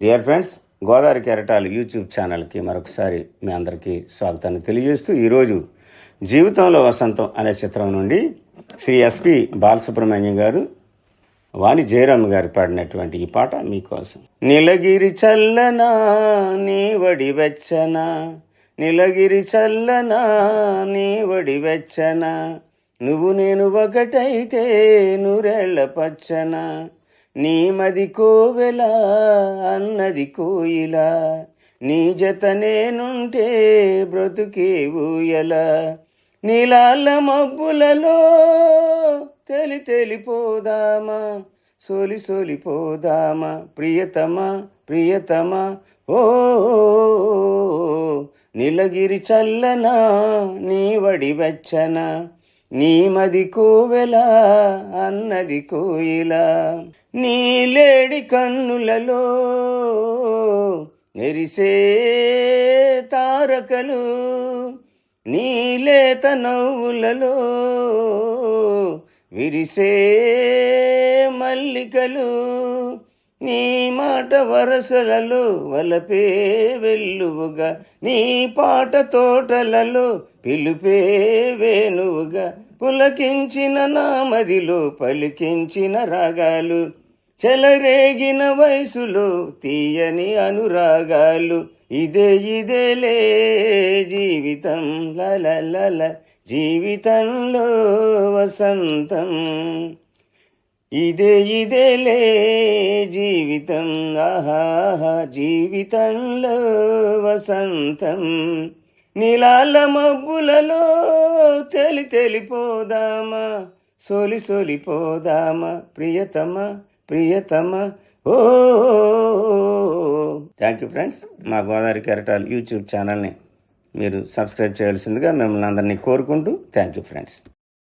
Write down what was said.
Dear friends Godavari కెరటాలు YouTube ఛానల్కి మరొకసారి మీ అందరికీ స్వాగతాన్ని తెలియజేస్తూ ఈరోజు జీవితంలో వసంతం అనే చిత్రం నుండి శ్రీ ఎస్పి బాలసుబ్రహ్మణ్యం గారు వాణి జయరామ్ గారు పాడినటువంటి ఈ పాట మీకోసం. నీలగిరి చల్లనా నీ వడి వెచ్చనా నీలగిరి చల్లనా నీ వడి వెచ్చనా నువ్వు నేను ఒకటైతే నూరేళ్ళ పచ్చనా నీమది కోవెల అన్నది కోయిల. నీ జత నేనుంటే బ్రతుకే ఊయల. నీలాల మబ్బులలో తెలి తెలిపోదామా సోలి సోలిపోదామా ప్రియతమా ప్రియతమా ఓ నీలగిరి చల్లనా నీ వడి వెచ్చనా. నీమది కోవెల అన్నది కోయిల. నీలేడి కన్నులలో మెరిసే తారకలు నీలేత నవ్వులలో విరిసే మల్లికలు. నీ మాట వరసలలో వలపే వెల్లువుగా నీ పాట తోటలలో పిలుపే వేణువుగా పులకించిన నామదిలో పలికించిన రాగాలు చెలరేగిన వయసులో తీయని అనురాగాలు ఇదే ఇదేలే జీవితం లల జీవితంలో వసంతం. ఇదే ఇదేలే జీవితం. ఆహా జీవితంలో వసంతం. నీలాల మబ్బులలో తెలి తెలిపోదామా? సోలి సోలిపోదామా? ప్రియతమా ప్రియతమా? ఓ. Thank you friends. మా గోదావరి కెరటాలు యూట్యూబ్ ఛానల్ని మీరు సబ్స్క్రైబ్ చేయాల్సిందిగా మిమ్మల్ని అందరినీ కోరుకుంటూ థ్యాంక్ యూ ఫ్రెండ్స్.